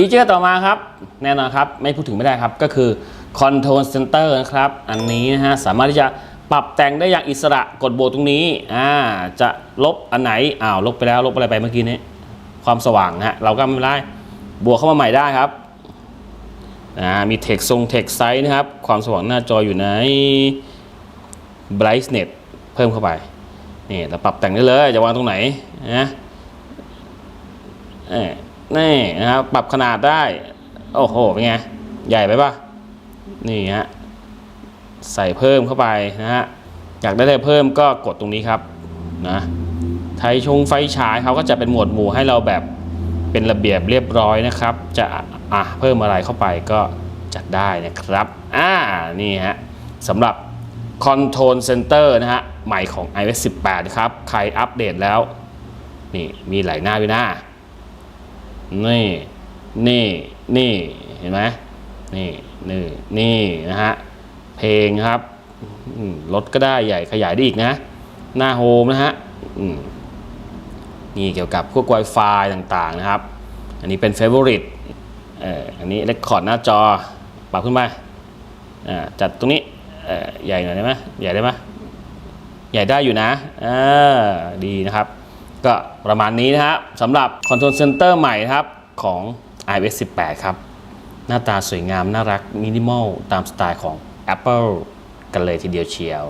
ฟีเจอร์ต่อมาครับ แน่นอนครับ ไม่พูดถึงไม่ได้ครับ ก็คือ Control Center นะครับ อันนี้นะฮะ สามารถที่จะปรับแต่งได้อย่างอิสระกดโบว์ตรงนี้อ่าจะลบอันไหนอ้าวลบไปแล้วลบอะไรไปเมื่อกี้นี้ความสว่างนะฮะเราก็ไม่ได้บวกเข้ามาใหม่ได้ครับอ่ามีเทคทรงเทคไซส์นะครับ ความสว่างหน้าจออยู่ใน brightness เพิ่มเข้าไปนี่เราปรับแต่งได้เลยจะวางตรงไหนนะเอ้ย นี่นะครับปรับขนาดได้ โอ้โหเป็นไง ใหญ่ไปปะนี่ฮะใส่เพิ่มเข้าไปนะฮะอยากได้อะไรเพิ่มก็กดตรงนี้ครับนะไทยชงไฟฉายเขาก็จะเป็นหมวดหมู่ให้เราแบบเป็นระเบียบเรียบร้อยนะครับ จะอะเพิ่มอะไรเข้าไปก็จัดได้นะครับอ่านี่ฮะสำหรับ Control Center นะฮะใหม่ของ iOS 18 นะครับ ใครอัปเดตแล้ว นี่มีหลายหน้าด้วยหน้า นี่นี่นี่เห็นไหมนี่นี่นี่นะฮะเพลงครับลดก็ได้ใหญ่ขยายได้อีกนะ หน้าโฮมนะฮะนี่เกี่ยวกับพวก Wi-Fi ต่างๆนะครับ อันนี้เป็น Favorite เอ่ออันนี้ Record หน้าจอปรับขึ้นไปอ่าจัดตรงนี้เอ่อใหญ่หน่อยได้ไหมใหญ่ได้ไหมใหญ่ได้อยู่นะอ่าดีนะครับ ก็ประมาณนี้นะครับสำหรับคอนโซลเซ็นเตอร์ใหม่ครับของ iOS 18 ครับ หน้าตาสวยงามน่ารักมินิมอลตามสไตล์ของ Apple กันเลยทีเดียวเชียว